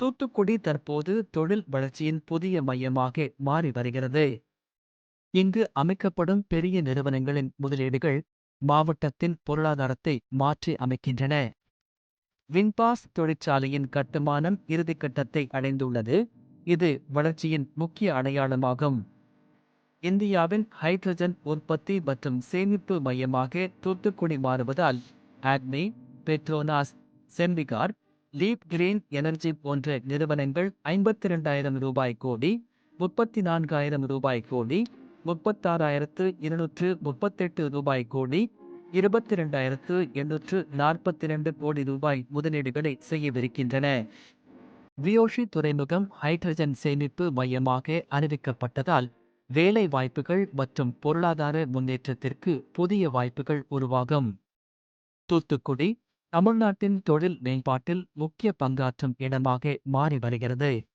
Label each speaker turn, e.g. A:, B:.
A: தூத்துக்குடி தற்போது தொழில் வளர்ச்சியின் புதிய மையமாக மாறி வருகிறது. இங்கு அமைக்கப்படும் பெரிய நிறுவனங்களின் முதலீடுகள் மாவட்டத்தின் பொருளாதாரத்தை மாற்றி அமைக்கின்றன. வின்பாஸ் தொழிற்சாலையின் கட்டுமானம் இறுதிக்கட்டத்தை அடைந்துள்ளது. இது வளர்ச்சியின் முக்கிய அடையாளமாகும். இந்தியாவின் ஹைட்ரஜன் உற்பத்தி மற்றும் சேமிப்பு மையமாக தூத்துக்குடி மாறுவதால் ACME, Petronas Sembcorp Leap Green Energy போன்ற நிறுவனங்கள் ஐம்பத்தி ரெண்டாயிரம் ரூபாய் கோடி முப்பத்தி நான்காயிரம் ரூபாய் கோடி முப்பத்தாறாயிரத்து இருநூற்று முப்பத்தெட்டு ரூபாய் கோடி இருபத்தி ரெண்டாயிரத்து எண்ணூற்று நாற்பத்தி ரெண்டு கோடி ரூபாய் முதலீடுகளை செய்யவிருக்கின்றன. வியோஷி துறைமுகம் ஹைட்ரஜன் சேமிப்பு மையமாக அறிவிக்கப்பட்டதால் வேலை வாய்ப்புகள் மற்றும் பொருளாதார முன்னேற்றத்திற்கு புதிய வாய்ப்புகள் உருவாகும். தூத்துக்குடி தமிழ்நாட்டின் தொழில் மேம்பாட்டில் முக்கிய பங்காற்றும் இடமாக மாறி வருகிறது.